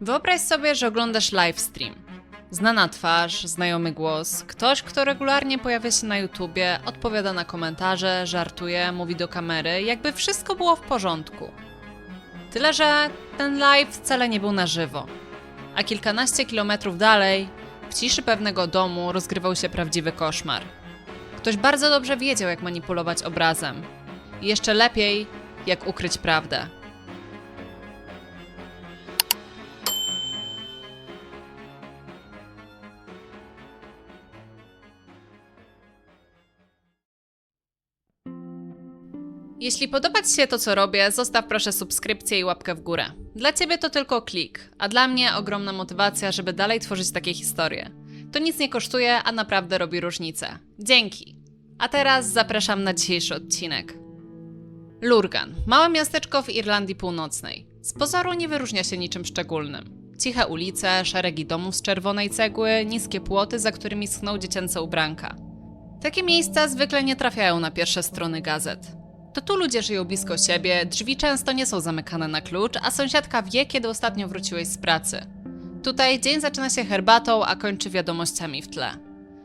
Wyobraź sobie, że oglądasz livestream. Znana twarz, znajomy głos, ktoś, kto regularnie pojawia się na YouTubie, odpowiada na komentarze, żartuje, mówi do kamery, jakby wszystko było w porządku. Tyle, że ten live wcale nie był na żywo. A kilkanaście kilometrów dalej, w ciszy pewnego domu, rozgrywał się prawdziwy koszmar. Ktoś bardzo dobrze wiedział, jak manipulować obrazem. I jeszcze lepiej, jak ukryć prawdę. Jeśli podoba Ci się to, co robię, zostaw proszę subskrypcję i łapkę w górę. Dla Ciebie to tylko klik, a dla mnie ogromna motywacja, żeby dalej tworzyć takie historie. To nic nie kosztuje, a naprawdę robi różnicę. Dzięki! A teraz zapraszam na dzisiejszy odcinek. Lurgan, małe miasteczko w Irlandii Północnej. Z pozoru nie wyróżnia się niczym szczególnym. Ciche ulice, szeregi domów z czerwonej cegły, niskie płoty, za którymi schną dziecięce ubranka. Takie miejsca zwykle nie trafiają na pierwsze strony gazet. To tu ludzie żyją blisko siebie, drzwi często nie są zamykane na klucz, a sąsiadka wie, kiedy ostatnio wróciłeś z pracy. Tutaj dzień zaczyna się herbatą, a kończy wiadomościami w tle.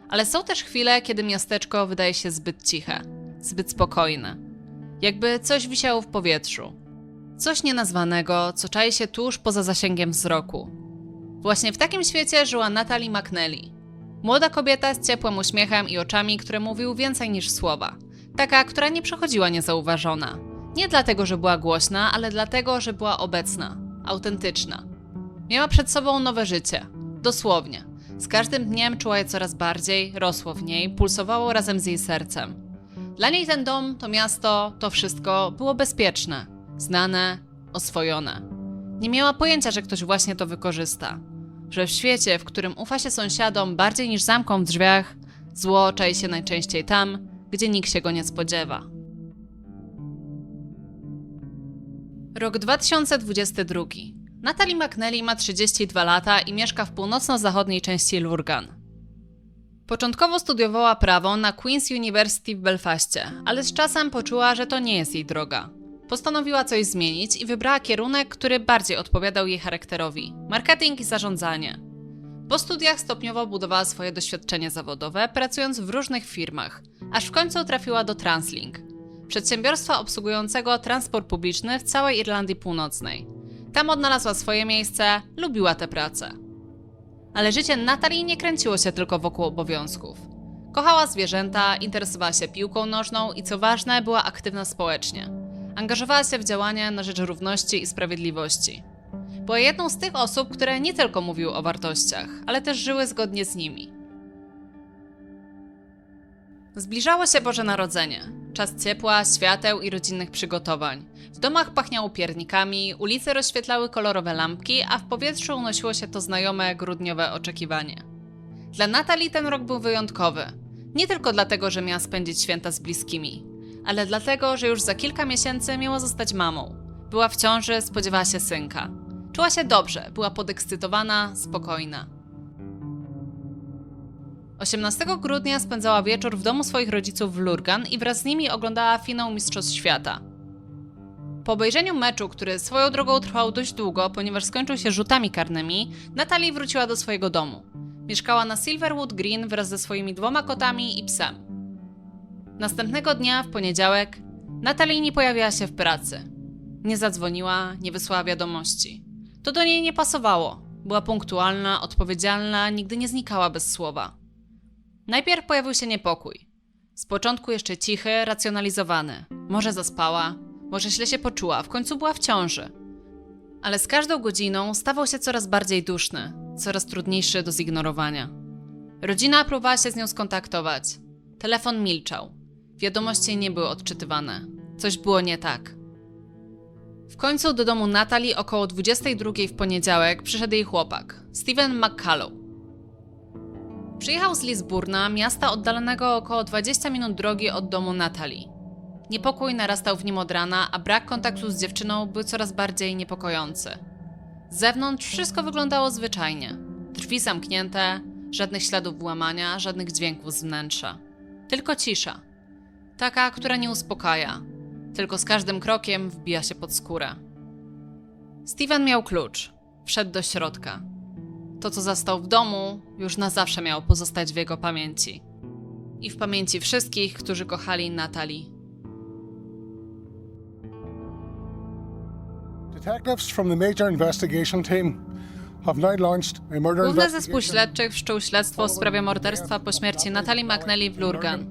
Ale są też chwile, kiedy miasteczko wydaje się zbyt ciche, zbyt spokojne. Jakby coś wisiało w powietrzu. Coś nienazwanego, co czai się tuż poza zasięgiem wzroku. Właśnie w takim świecie żyła Natalie McNally. Młoda kobieta z ciepłym uśmiechem i oczami, które mówił więcej niż słowa. Taka, która nie przechodziła niezauważona. Nie dlatego, że była głośna, ale dlatego, że była obecna, autentyczna. Miała przed sobą nowe życie. Dosłownie. Z każdym dniem czuła je coraz bardziej, rosło w niej, pulsowało razem z jej sercem. Dla niej ten dom, to miasto, to wszystko było bezpieczne, znane, oswojone. Nie miała pojęcia, że ktoś właśnie to wykorzysta. Że w świecie, w którym ufa się sąsiadom bardziej niż zamkom w drzwiach, zło czai się najczęściej tam, gdzie nikt się go nie spodziewa. Rok 2022. Natalie McNally ma 32 lata i mieszka w północno-zachodniej części Lurgan. Początkowo studiowała prawo na Queen's University w Belfaście, ale z czasem poczuła, że to nie jest jej droga. Postanowiła coś zmienić i wybrała kierunek, który bardziej odpowiadał jej charakterowi marketing i zarządzanie. Po studiach stopniowo budowała swoje doświadczenie zawodowe, pracując w różnych firmach, aż w końcu trafiła do Translink, przedsiębiorstwa obsługującego transport publiczny w całej Irlandii Północnej. Tam odnalazła swoje miejsce, lubiła tę pracę. Ale życie Natalii nie kręciło się tylko wokół obowiązków. Kochała zwierzęta, interesowała się piłką nożną i co ważne, była aktywna społecznie. Angażowała się w działania na rzecz równości i sprawiedliwości. Była jedną z tych osób, które nie tylko mówiły o wartościach, ale też żyły zgodnie z nimi. Zbliżało się Boże Narodzenie. Czas ciepła, świateł i rodzinnych przygotowań. W domach pachniało piernikami, ulice rozświetlały kolorowe lampki, a w powietrzu unosiło się to znajome grudniowe oczekiwanie. Dla Natalii ten rok był wyjątkowy. Nie tylko dlatego, że miała spędzić święta z bliskimi, ale dlatego, że już za kilka miesięcy miała zostać mamą. Była w ciąży, spodziewała się synka. Czuła się dobrze, była podekscytowana, spokojna. 18 grudnia spędzała wieczór w domu swoich rodziców w Lurgan i wraz z nimi oglądała finał Mistrzostw Świata. Po obejrzeniu meczu, który swoją drogą trwał dość długo, ponieważ skończył się rzutami karnymi, Natalie wróciła do swojego domu. Mieszkała na Silverwood Green wraz ze swoimi dwoma kotami i psem. Następnego dnia, w poniedziałek, Natalie nie pojawiła się w pracy. Nie zadzwoniła, nie wysłała wiadomości. To do niej nie pasowało. Była punktualna, odpowiedzialna, nigdy nie znikała bez słowa. Najpierw pojawił się niepokój. Z początku jeszcze cichy, racjonalizowany. Może zaspała, może źle się poczuła, w końcu była w ciąży. Ale z każdą godziną stawał się coraz bardziej duszny, coraz trudniejszy do zignorowania. Rodzina próbowała się z nią skontaktować. Telefon milczał. Wiadomości nie były odczytywane. Coś było nie tak. W końcu do domu Natalii około 22 w poniedziałek przyszedł jej chłopak, Steven McCullough. Przyjechał z Lisburna, miasta oddalonego około 20 minut drogi od domu Natalii. Niepokój narastał w nim od rana, a brak kontaktu z dziewczyną był coraz bardziej niepokojący. Z zewnątrz wszystko wyglądało zwyczajnie. Drzwi zamknięte, żadnych śladów włamania, żadnych dźwięków z wnętrza. Tylko cisza. Taka, która nie uspokaja, tylko z każdym krokiem wbija się pod skórę. Steven miał klucz. wszedł do środka. To, co zastał w domu, już na zawsze miało pozostać w jego pamięci. I w pamięci wszystkich, którzy kochali Natalii. Detectives from the Major Investigation Team Główny zespół śledczych wszczął śledztwo w sprawie morderstwa po śmierci Natalii McNally w Lurgan.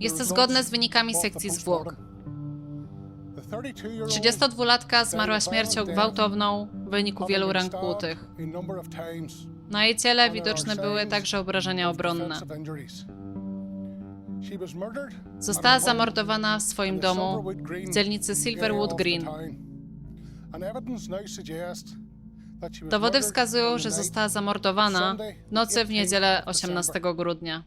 Jest to zgodne z wynikami sekcji zwłok. The 32-year-old 32-latka zmarła śmiercią gwałtowną w wyniku wielu been ran stabbed kłutych. Na jej ciele widoczne były także obrażenia obronne. Została zamordowana w swoim domu w dzielnicy Silverwood Green. Dowody wskazują, że została zamordowana w nocy w niedzielę 18 grudnia.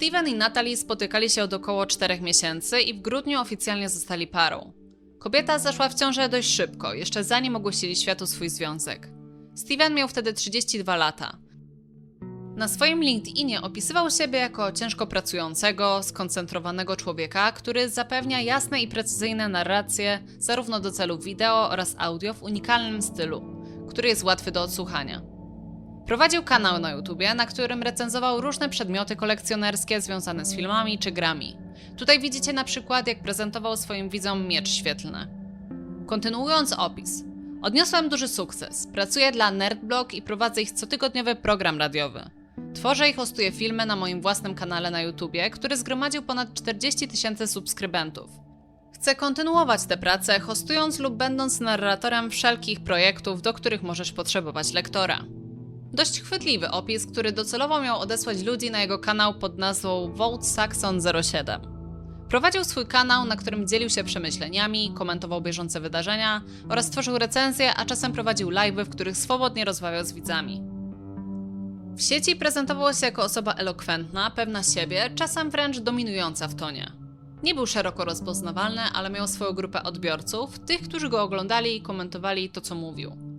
Steven i Natalie spotykali się od około 4 miesięcy i w grudniu oficjalnie zostali parą. Kobieta zaszła w ciążę dość szybko, jeszcze zanim ogłosili światu swój związek. Steven miał wtedy 32 lata. Na swoim LinkedInie opisywał siebie jako ciężko pracującego, skoncentrowanego człowieka, który zapewnia jasne i precyzyjne narracje zarówno do celów wideo oraz audio w unikalnym stylu, który jest łatwy do odsłuchania. Prowadził kanał na YouTubie, na którym recenzował różne przedmioty kolekcjonerskie związane z filmami czy grami. Tutaj widzicie na przykład, jak prezentował swoim widzom miecz świetlny. Kontynuując opis. Odniosłem duży sukces. Pracuję dla Nerdblog i prowadzę ich cotygodniowy program radiowy. Tworzę i hostuję filmy na moim własnym kanale na YouTubie, który zgromadził ponad 40 tysięcy subskrybentów. Chcę kontynuować tę pracę, hostując lub będąc narratorem wszelkich projektów, do których możesz potrzebować lektora. Dość chwytliwy opis, który docelowo miał odesłać ludzi na jego kanał pod nazwą Vote Saxon 07. Prowadził swój kanał, na którym dzielił się przemyśleniami, komentował bieżące wydarzenia oraz tworzył recenzje, a czasem prowadził live'y, w których swobodnie rozmawiał z widzami. W sieci prezentował się jako osoba elokwentna, pewna siebie, czasem wręcz dominująca w tonie. Nie był szeroko rozpoznawalny, ale miał swoją grupę odbiorców, tych, którzy go oglądali i komentowali to, co mówił.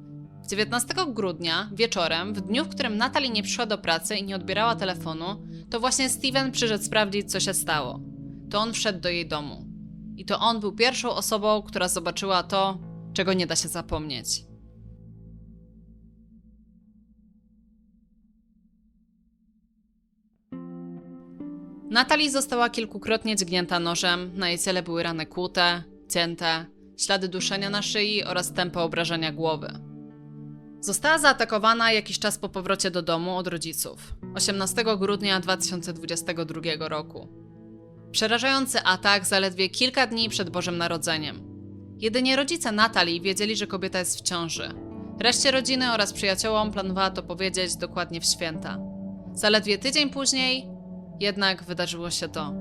19 grudnia, wieczorem, w dniu, w którym Natalie nie przyszła do pracy i nie odbierała telefonu, to właśnie Steven przyszedł sprawdzić, co się stało. To on wszedł do jej domu. I to on był pierwszą osobą, która zobaczyła to, czego nie da się zapomnieć. Natalie została kilkukrotnie dźgnięta nożem, na jej ciele były rany kłute, cięte, ślady duszenia na szyi oraz tępe obrażenia głowy. Została zaatakowana jakiś czas po powrocie do domu od rodziców, 18 grudnia 2022 roku. Przerażający atak zaledwie kilka dni przed Bożym Narodzeniem. Jedynie rodzice Natalii wiedzieli, że kobieta jest w ciąży. Reszcie rodziny oraz przyjaciołom planowała to powiedzieć dokładnie w święta. Zaledwie tydzień później jednak wydarzyło się to.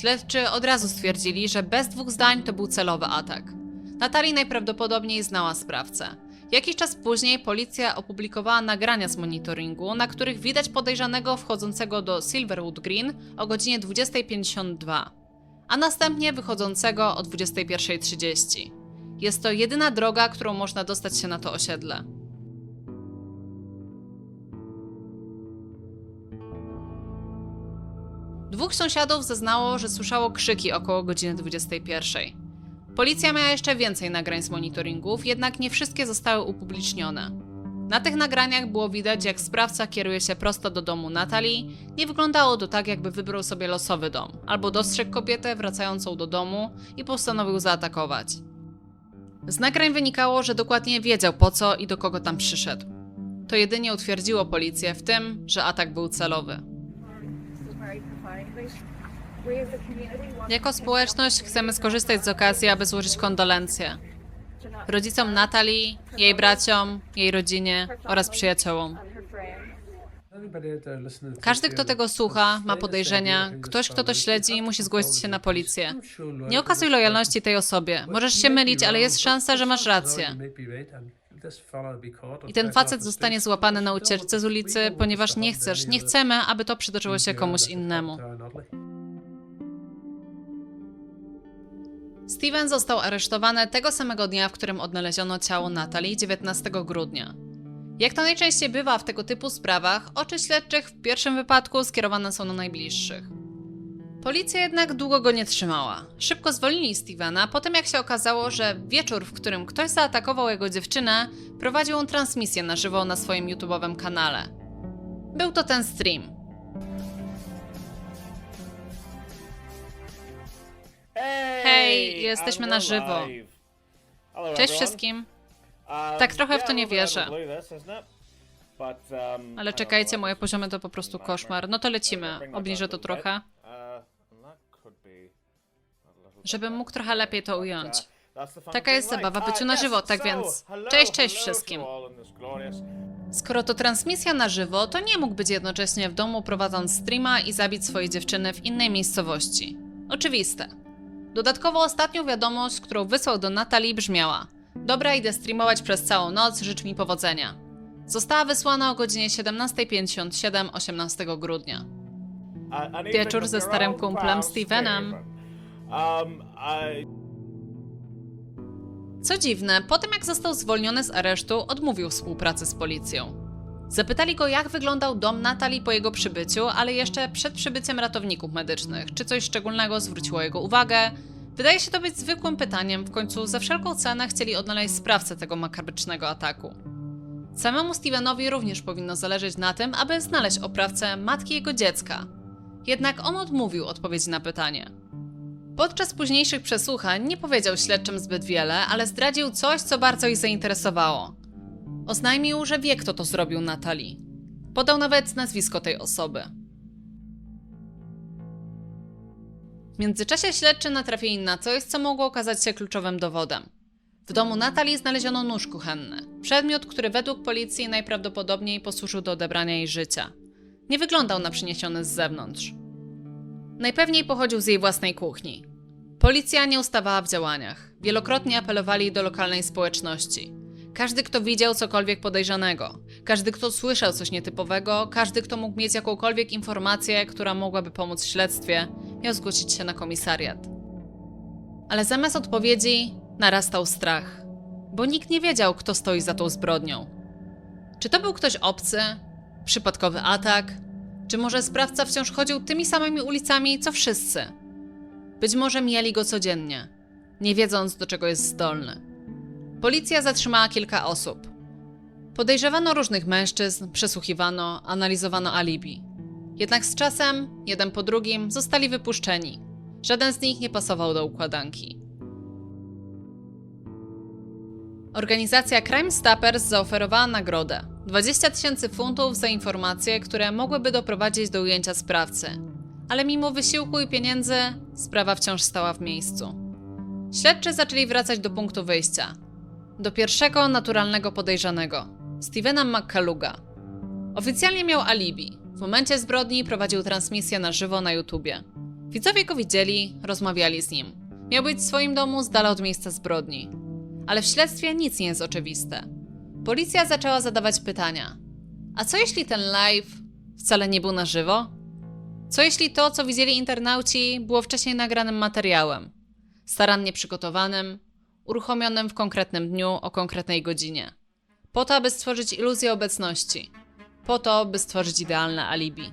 Śledczy od razu stwierdzili, że bez dwóch zdań to był celowy atak. Natalie najprawdopodobniej znała sprawcę. Jakiś czas później policja opublikowała nagrania z monitoringu, na których widać podejrzanego wchodzącego do Silverwood Green o godzinie 20.52, a następnie wychodzącego o 21.30. Jest to jedyna droga, którą można dostać się na to osiedle. Dwóch sąsiadów zeznało, że słyszało krzyki około godziny 21. Policja miała jeszcze więcej nagrań z monitoringów, jednak nie wszystkie zostały upublicznione. Na tych nagraniach było widać, jak sprawca kieruje się prosto do domu Natalii. Nie wyglądało to tak, jakby wybrał sobie losowy dom, albo dostrzegł kobietę wracającą do domu i postanowił zaatakować. Z nagrań wynikało, że dokładnie wiedział po co i do kogo tam przyszedł. To jedynie utwierdziło policję w tym, że atak był celowy. Jako społeczność chcemy skorzystać z okazji, aby złożyć kondolencje rodzicom Natalii, jej braciom, jej rodzinie oraz przyjaciołom. Każdy, kto tego słucha, ma podejrzenia. Ktoś, kto to śledzi, musi zgłosić się na policję. Nie okazuj lojalności tej osobie. Możesz się mylić, ale jest szansa, że masz rację. I ten facet zostanie złapany na ucieczce z ulicy, ponieważ nie chcesz, nie chcemy, aby to przydarzyło się komuś innemu. Steven został aresztowany tego samego dnia, w którym odnaleziono ciało Natalii 19 grudnia. Jak to najczęściej bywa w tego typu sprawach, oczy śledczych w pierwszym wypadku skierowane są na najbliższych. Policja jednak długo go nie trzymała. Szybko zwolnili Stevena, po tym jak się okazało, że wieczór, w którym ktoś zaatakował jego dziewczynę, prowadził on transmisję na żywo na swoim YouTube'owym kanale. Był to ten stream. Hej, jesteśmy na żywo. Cześć wszystkim. Um, Tak trochę w to nie wierzę. um, Ale czekajcie, moje poziomy to po prostu koszmar. No to lecimy. Obniżę to trochę, Uh, żebym mógł trochę lepiej to ująć. uh, fun Taka jest zabawa live. byciu na żywo, tak więc cześć, cześć wszystkim. Skoro to transmisja na żywo, to nie mógł być jednocześnie w domu prowadząc streama i zabić swojej dziewczyny w innej miejscowości. Oczywiste. Dodatkowo ostatnią wiadomość, którą wysłał do Natalii brzmiała Dobra, idę streamować przez całą noc, życz mi powodzenia. Została wysłana o godzinie 17.57 18 grudnia. Wieczór ze starym kumplem Stevenem. Steven. Um, Co dziwne, po tym jak został zwolniony z aresztu, odmówił współpracy z policją. Zapytali go, jak wyglądał dom Natalii po jego przybyciu, ale jeszcze przed przybyciem ratowników medycznych. Czy coś szczególnego zwróciło jego uwagę? Wydaje się to być zwykłym pytaniem, w końcu za wszelką cenę chcieli odnaleźć sprawcę tego makabrycznego ataku. Samemu Stevenowi również powinno zależeć na tym, aby znaleźć oprawcę matki jego dziecka. Jednak on odmówił odpowiedzi na pytanie. Podczas późniejszych przesłuchań nie powiedział śledczym zbyt wiele, ale zdradził coś, co bardzo ich zainteresowało. Oznajmił, że wie, kto to zrobił Natalii. Podał nawet nazwisko tej osoby. W międzyczasie śledczy natrafili na coś, co mogło okazać się kluczowym dowodem. W domu Natalii znaleziono nóż kuchenny. Przedmiot, który według policji najprawdopodobniej posłużył do odebrania jej życia. Nie wyglądał na przyniesiony z zewnątrz. Najpewniej pochodził z jej własnej kuchni. Policja nie ustawała w działaniach. Wielokrotnie apelowali do lokalnej społeczności. Każdy, kto widział cokolwiek podejrzanego, każdy, kto słyszał coś nietypowego, każdy, kto mógł mieć jakąkolwiek informację, która mogłaby pomóc w śledztwie, miał zgłosić się na komisariat. Ale zamiast odpowiedzi narastał strach, bo nikt nie wiedział, kto stoi za tą zbrodnią. Czy to był ktoś obcy? Przypadkowy atak? Czy może sprawca wciąż chodził tymi samymi ulicami, co wszyscy? Być może mieli go codziennie, nie wiedząc, do czego jest zdolny. Policja zatrzymała kilka osób. Podejrzewano różnych mężczyzn, przesłuchiwano, analizowano alibi. Jednak z czasem, jeden po drugim, zostali wypuszczeni. Żaden z nich nie pasował do układanki. Organizacja Crime Stoppers zaoferowała nagrodę 20 tysięcy funtów za informacje, które mogłyby doprowadzić do ujęcia sprawcy. Ale mimo wysiłku i pieniędzy, sprawa wciąż stała w miejscu. Śledczy zaczęli wracać do punktu wyjścia. Do pierwszego naturalnego podejrzanego Stevena McCalluga. Oficjalnie miał alibi. W momencie zbrodni prowadził transmisję na żywo na YouTubie. Widzowie go widzieli, rozmawiali z nim. Miał być w swoim domu z dala od miejsca zbrodni. Ale w śledztwie nic nie jest oczywiste. Policja zaczęła zadawać pytania. A co jeśli ten live wcale nie był na żywo? Co jeśli to, co widzieli internauci, było wcześniej nagranym materiałem? Starannie przygotowanym, uruchomionym w konkretnym dniu o konkretnej godzinie. Po to, aby stworzyć iluzję obecności. Po to, by stworzyć idealne alibi.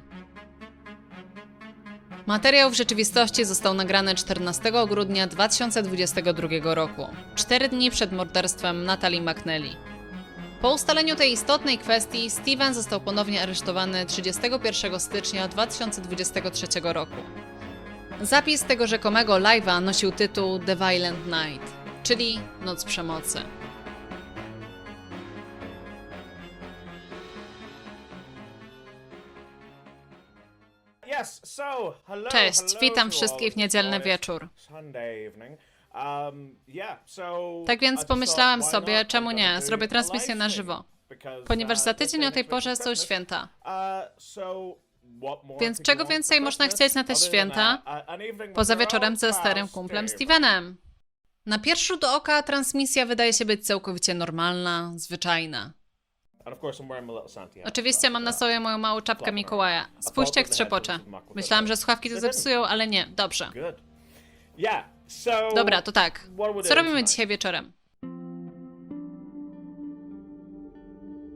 Materiał w rzeczywistości został nagrany 14 grudnia 2022 roku, cztery dni przed morderstwem Natalie McNally. Po ustaleniu tej istotnej kwestii, Steven został ponownie aresztowany 31 stycznia 2023 roku. Zapis tego rzekomego live'a nosił tytuł The Violent Night, czyli Noc Przemocy. Cześć, witam wszystkich w niedzielny wieczór. Um, Tak więc pomyślałem sobie, czemu nie, zrobię transmisję na żywo. Ponieważ uh, za tydzień o tej porze są święta. Uh, Więc czego więcej można chcieć na te święta? Poza wieczorem ze starym kumplem Steven. Stevenem. Na pierwszy rzut oka transmisja wydaje się być całkowicie normalna, zwyczajna. Oczywiście mam na sobie moją małą czapkę Mikołaja. Spójrzcie jak trzepocze. Myślałam, że słuchawki to zepsują, ale nie, dobrze. Dobra, to tak. Co robimy dzisiaj wieczorem?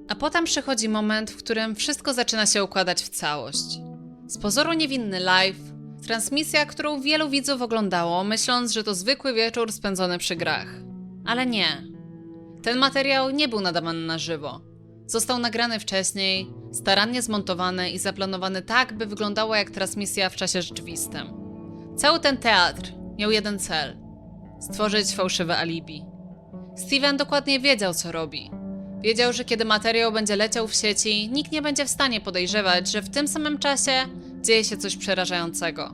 A potem przychodzi moment, w którym wszystko zaczyna się układać w całość. Z pozoru niewinny live, Transmisja, którą wielu widzów oglądało, myśląc, że to zwykły wieczór spędzony przy grach. Ale nie. Ten materiał nie był nadawany na żywo. Został nagrany wcześniej, starannie zmontowany i zaplanowany tak, by wyglądało jak transmisja w czasie rzeczywistym. Cały ten teatr miał jeden cel stworzyć fałszywe alibi. Steven dokładnie wiedział, co robi. Wiedział, że kiedy materiał będzie leciał w sieci, nikt nie będzie w stanie podejrzewać, że w tym samym czasie dzieje się coś przerażającego.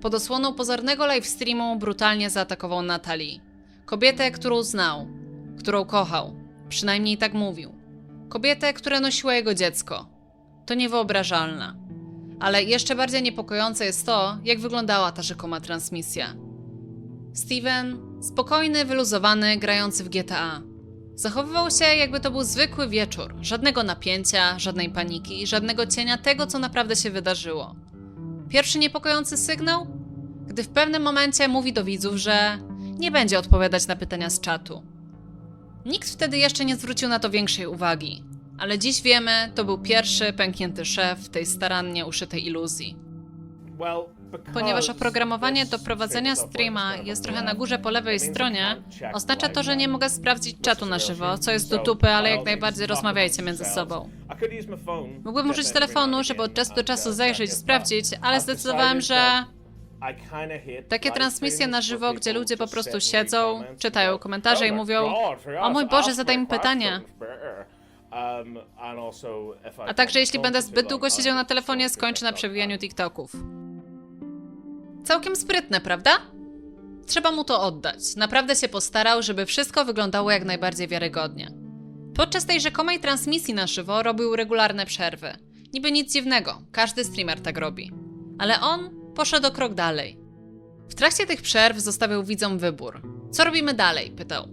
Pod osłoną pozornego livestreamu brutalnie zaatakował Natalii. Kobietę, którą znał, którą kochał. Przynajmniej tak mówił. Kobietę, która nosiła jego dziecko. To niewyobrażalne. Ale jeszcze bardziej niepokojące jest to, jak wyglądała ta rzekoma transmisja. Steven, spokojny, wyluzowany, grający w GTA. Zachowywał się, jakby to był zwykły wieczór. Żadnego napięcia, żadnej paniki, żadnego cienia tego, co naprawdę się wydarzyło. Pierwszy niepokojący sygnał? Gdy w pewnym momencie mówi do widzów, że nie będzie odpowiadać na pytania z czatu. Nikt wtedy jeszcze nie zwrócił na to większej uwagi, ale dziś wiemy, to był pierwszy pęknięty szef tej starannie uszytej iluzji. Well, Ponieważ oprogramowanie do prowadzenia streama jest trochę na górze po lewej stronie, oznacza to, że nie mogę sprawdzić czatu na żywo, co jest do dupy, ale jak najbardziej rozmawiajcie między sobą. Mógłbym użyć telefonu, żeby od czasu do czasu zajrzeć i sprawdzić, ale zdecydowałem, że takie transmisje na żywo, gdzie ludzie po prostu siedzą, czytają komentarze i mówią O mój Boże, zadaj mi pytanie. a także jeśli będę zbyt długo siedział na telefonie, skończę na przewijaniu TikToków. Całkiem sprytne, prawda? Trzeba mu to oddać. Naprawdę się postarał, żeby wszystko wyglądało jak najbardziej wiarygodnie. Podczas tej rzekomej transmisji na żywo robił regularne przerwy. Niby nic dziwnego, każdy streamer tak robi. Ale on poszedł o krok dalej. W trakcie tych przerw zostawiał widzom wybór. Co robimy dalej? pytał.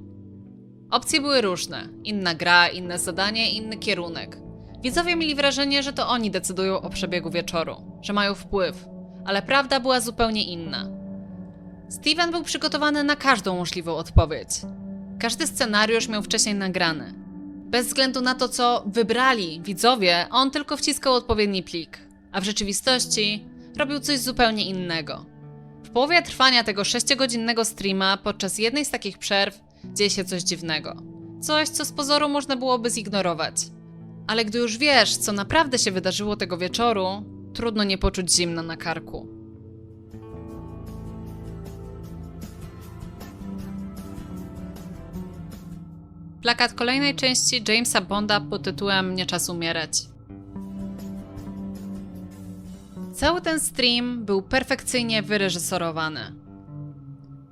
Opcje były różne. Inna gra, inne zadanie, inny kierunek. Widzowie mieli wrażenie, że to oni decydują o przebiegu wieczoru, że mają wpływ, ale prawda była zupełnie inna. Steven był przygotowany na każdą możliwą odpowiedź. Każdy scenariusz miał wcześniej nagrany. Bez względu na to, co wybrali widzowie, on tylko wciskał odpowiedni plik, a w rzeczywistości robił coś zupełnie innego. W połowie trwania tego 6-godzinnego streama, podczas jednej z takich przerw, dzieje się coś dziwnego. Coś, co z pozoru można byłoby zignorować. Ale gdy już wiesz, co naprawdę się wydarzyło tego wieczoru, trudno nie poczuć zimna na karku. Plakat kolejnej części Jamesa Bonda pod tytułem Nie czas umierać. Cały ten stream był perfekcyjnie wyreżyserowany.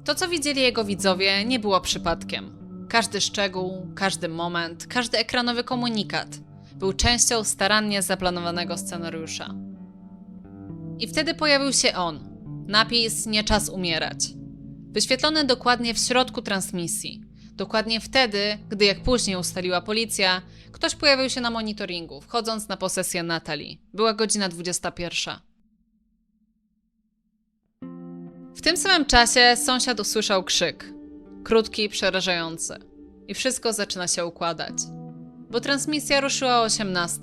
To, co widzieli jego widzowie, nie było przypadkiem. Każdy szczegół, każdy moment, każdy ekranowy komunikat był częścią starannie zaplanowanego scenariusza. I wtedy pojawił się on. Napis Nie czas umierać. Wyświetlony dokładnie w środku transmisji. Dokładnie wtedy, gdy, jak później ustaliła policja, ktoś pojawił się na monitoringu, wchodząc na posesję Natalii. Była godzina 21. W tym samym czasie sąsiad usłyszał krzyk. Krótki, przerażający. I wszystko zaczyna się układać. Bo transmisja ruszyła o 18.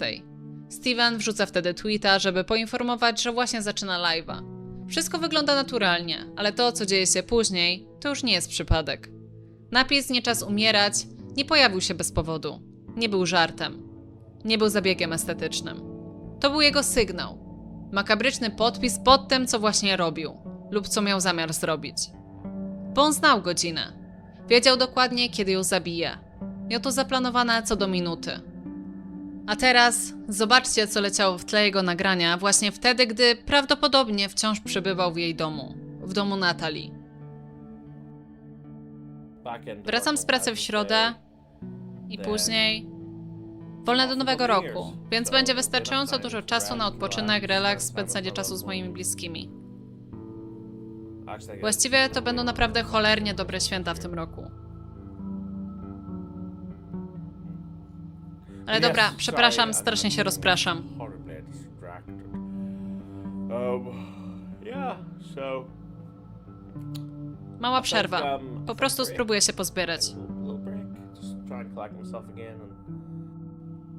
Steven wrzuca wtedy tweeta, żeby poinformować, że właśnie zaczyna live'a. Wszystko wygląda naturalnie, ale to, co dzieje się później, to już nie jest przypadek. Napis Nie czas umierać nie pojawił się bez powodu. Nie był żartem. Nie był zabiegiem estetycznym. To był jego sygnał. Makabryczny podpis pod tym, co właśnie robił lub co miał zamiar zrobić. Bo on znał godzinę. Wiedział dokładnie, kiedy ją zabije. Miał to zaplanowane co do minuty. A teraz zobaczcie, co leciało w tle jego nagrania właśnie wtedy, gdy prawdopodobnie wciąż przebywał w jej domu, w domu Natalii. Wracam z pracy w środę i później wolne do nowego roku, więc będzie wystarczająco dużo czasu na odpoczynek, relaks, spędzanie czasu z moimi bliskimi. Właściwie to będą naprawdę cholernie dobre święta w tym roku. Ale dobra, przepraszam, strasznie się rozpraszam. Um, Mała przerwa. Po prostu spróbuję się pozbierać.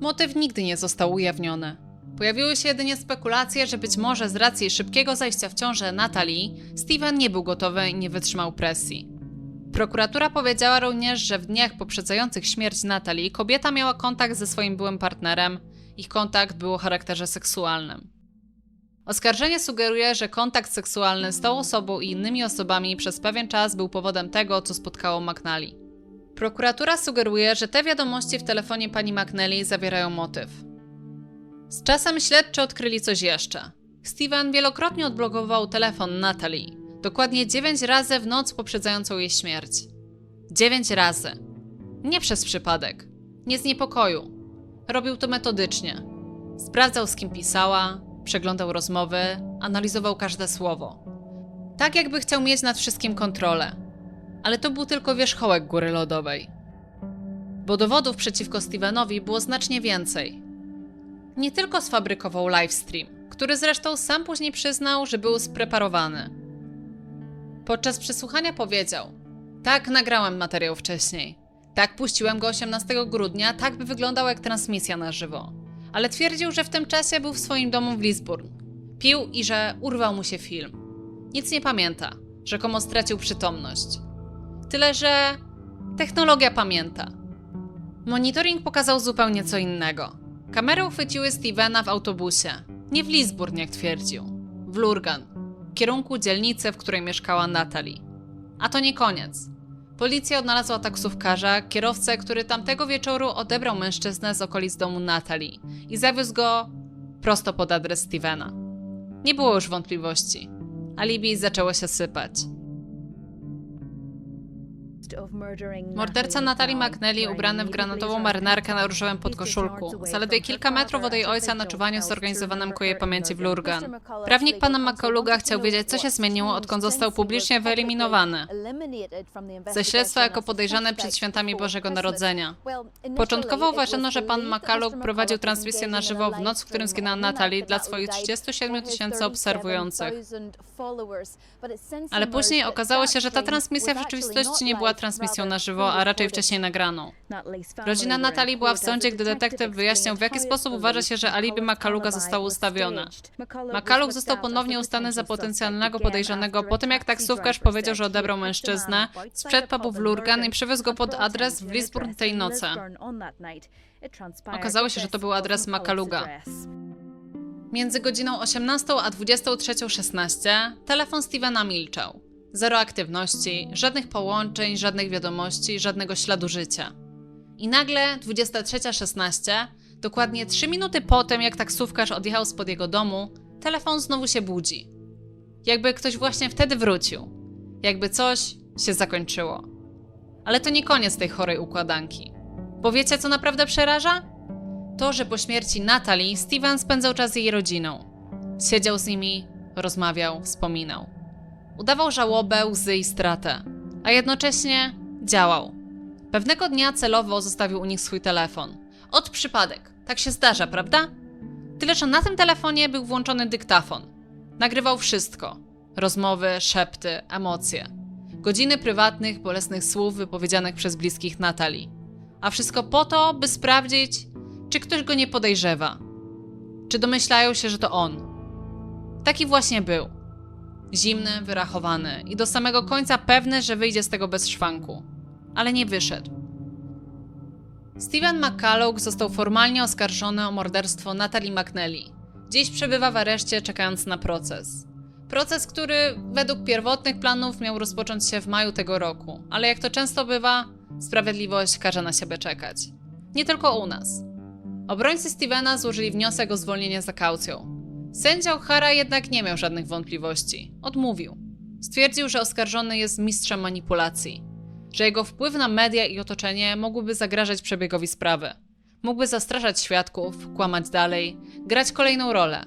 Motyw nigdy nie został ujawniony. Pojawiły się jedynie spekulacje, że być może z racji szybkiego zajścia w ciążę Natalii, Steven nie był gotowy i nie wytrzymał presji. Prokuratura powiedziała również, że w dniach poprzedzających śmierć Natalii kobieta miała kontakt ze swoim byłym partnerem. Ich kontakt był o charakterze seksualnym. Oskarżenie sugeruje, że kontakt seksualny z tą osobą i innymi osobami przez pewien czas był powodem tego, co spotkało McNally. Prokuratura sugeruje, że te wiadomości w telefonie pani McNally zawierają motyw. Z czasem śledczy odkryli coś jeszcze. Steven wielokrotnie odblokował telefon Natalie, dokładnie 9 razy w noc poprzedzającą jej śmierć. 9 razy. Nie przez przypadek, nie z niepokoju. Robił to metodycznie. Sprawdzał z kim pisała, przeglądał rozmowy, analizował każde słowo. Tak jakby chciał mieć nad wszystkim kontrolę. Ale to był tylko wierzchołek góry lodowej. Bo dowodów przeciwko Stevenowi było znacznie więcej. Nie tylko sfabrykował livestream, który zresztą sam później przyznał, że był spreparowany. Podczas przesłuchania powiedział: Tak, nagrałem materiał wcześniej. Tak, puściłem go 18 grudnia, tak by wyglądał jak transmisja na żywo. Ale twierdził, że w tym czasie był w swoim domu w Lisburn. Pił i że urwał mu się film. Nic nie pamięta, rzekomo stracił przytomność. Tyle, że technologia pamięta. Monitoring pokazał zupełnie co innego. Kamery uchwyciły Stevena w autobusie. Nie w Lisburn, jak twierdził. W Lurgan, w kierunku dzielnicy, w której mieszkała Natalie. A to nie koniec. Policja odnalazła taksówkarza, kierowcę, który tamtego wieczoru odebrał mężczyznę z okolic domu Natalie i zawiózł go prosto pod adres Stevena. Nie było już wątpliwości. Alibi zaczęło się sypać. Morderca Natalie McNally, ubrany w granatową marynarkę na różowym podkoszulku, zaledwie kilka metrów od jej ojca na czuwaniu zorganizowanym ku jej pamięci w Lurgan. Prawnik pana McCullouga chciał wiedzieć, co się zmieniło, odkąd został publicznie wyeliminowany ze śledztwa jako podejrzany przed świętami Bożego Narodzenia. Początkowo uważano, że pan McCullough prowadził transmisję na żywo w noc, w którym zginęła Natalie dla swoich 37 tysięcy obserwujących. Ale później okazało się, że ta transmisja w rzeczywistości nie była transmisją na żywo, a raczej wcześniej nagraną. Rodzina Natalii była w sądzie, gdy detektyw wyjaśniał, w jaki sposób uważa się, że alibi McCullouga zostało ustawione. McCullough został ponownie ustany za potencjalnego podejrzanego po tym, jak taksówkarz powiedział, że odebrał mężczyznę sprzed pubu w Lurgan i przywiózł go pod adres w Lisburn tej nocy. Okazało się, że to był adres McCullouga. Między godziną 18 a 23.16 telefon Stevena milczał. Zero aktywności, żadnych połączeń, żadnych wiadomości, żadnego śladu życia. I nagle 23.16, dokładnie 3 minuty po tym, jak taksówkarz odjechał spod jego domu, telefon znowu się budzi. Jakby ktoś właśnie wtedy wrócił. Jakby coś się zakończyło. Ale to nie koniec tej chorej układanki. Bo wiecie, co naprawdę przeraża? To, że po śmierci Natalii Steven spędzał czas z jej rodziną. Siedział z nimi, rozmawiał, wspominał. Udawał żałobę, łzy i stratę, a jednocześnie działał. Pewnego dnia celowo zostawił u nich swój telefon. Od przypadek. Tak się zdarza, prawda? Tyle, że na tym telefonie był włączony dyktafon. Nagrywał wszystko: rozmowy, szepty, emocje. Godziny prywatnych, bolesnych słów wypowiedzianych przez bliskich Natalii. A wszystko po to, by sprawdzić, czy ktoś go nie podejrzewa. Czy domyślają się, że to on. Taki właśnie był. Zimny, wyrachowany i do samego końca pewny, że wyjdzie z tego bez szwanku. Ale nie wyszedł. Steven McCullough został formalnie oskarżony o morderstwo Natalie McNally. Dziś przebywa w areszcie, czekając na proces. Proces, który według pierwotnych planów miał rozpocząć się w maju tego roku, ale jak to często bywa, sprawiedliwość każe na siebie czekać. Nie tylko u nas. Obrońcy Stevena złożyli wniosek o zwolnienie za kaucją. Sędzia O'Hara jednak nie miał żadnych wątpliwości. Odmówił. Stwierdził, że oskarżony jest mistrzem manipulacji, że jego wpływ na media i otoczenie mógłby zagrażać przebiegowi sprawy. Mógłby zastraszać świadków, kłamać dalej, grać kolejną rolę.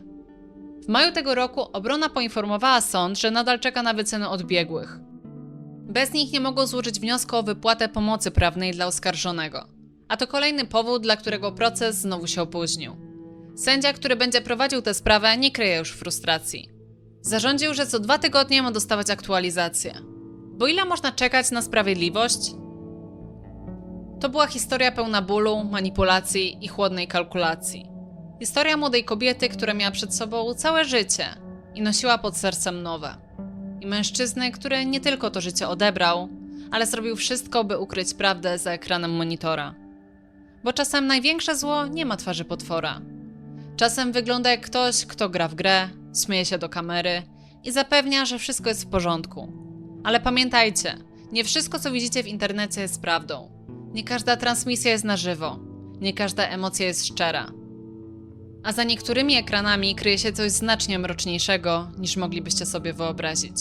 W maju tego roku obrona poinformowała sąd, że nadal czeka na wyceny odbiegłych. Bez nich nie mogą złożyć wniosku o wypłatę pomocy prawnej dla oskarżonego. A to kolejny powód, dla którego proces znowu się opóźnił. Sędzia, który będzie prowadził tę sprawę, nie kryje już frustracji. Zarządził, że co dwa tygodnie ma dostawać aktualizację. Bo ile można czekać na sprawiedliwość? To była historia pełna bólu, manipulacji i chłodnej kalkulacji. Historia młodej kobiety, która miała przed sobą całe życie i nosiła pod sercem nowe. I mężczyzny, który nie tylko to życie odebrał, ale zrobił wszystko, by ukryć prawdę za ekranem monitora. Bo czasem największe zło nie ma twarzy potwora. Czasem wygląda jak ktoś, kto gra w grę, śmieje się do kamery i zapewnia, że wszystko jest w porządku. Ale pamiętajcie, nie wszystko, co widzicie w internecie, jest prawdą. Nie każda transmisja jest na żywo, nie każda emocja jest szczera. A za niektórymi ekranami kryje się coś znacznie mroczniejszego, niż moglibyście sobie wyobrazić.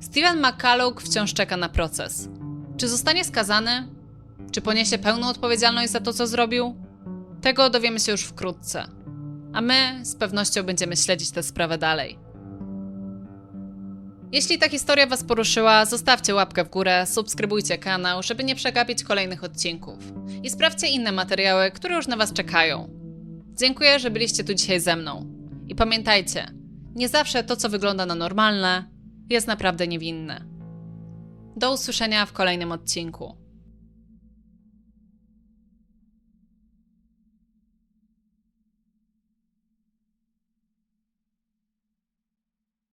Steven McCullough wciąż czeka na proces. Czy zostanie skazany? Czy poniesie pełną odpowiedzialność za to, co zrobił? Tego dowiemy się już wkrótce. A my z pewnością będziemy śledzić tę sprawę dalej. Jeśli ta historia Was poruszyła, zostawcie łapkę w górę, subskrybujcie kanał, żeby nie przegapić kolejnych odcinków. I sprawdźcie inne materiały, które już na Was czekają. Dziękuję, że byliście tu dzisiaj ze mną. I pamiętajcie, nie zawsze to, co wygląda na normalne, jest naprawdę niewinne. Do usłyszenia w kolejnym odcinku.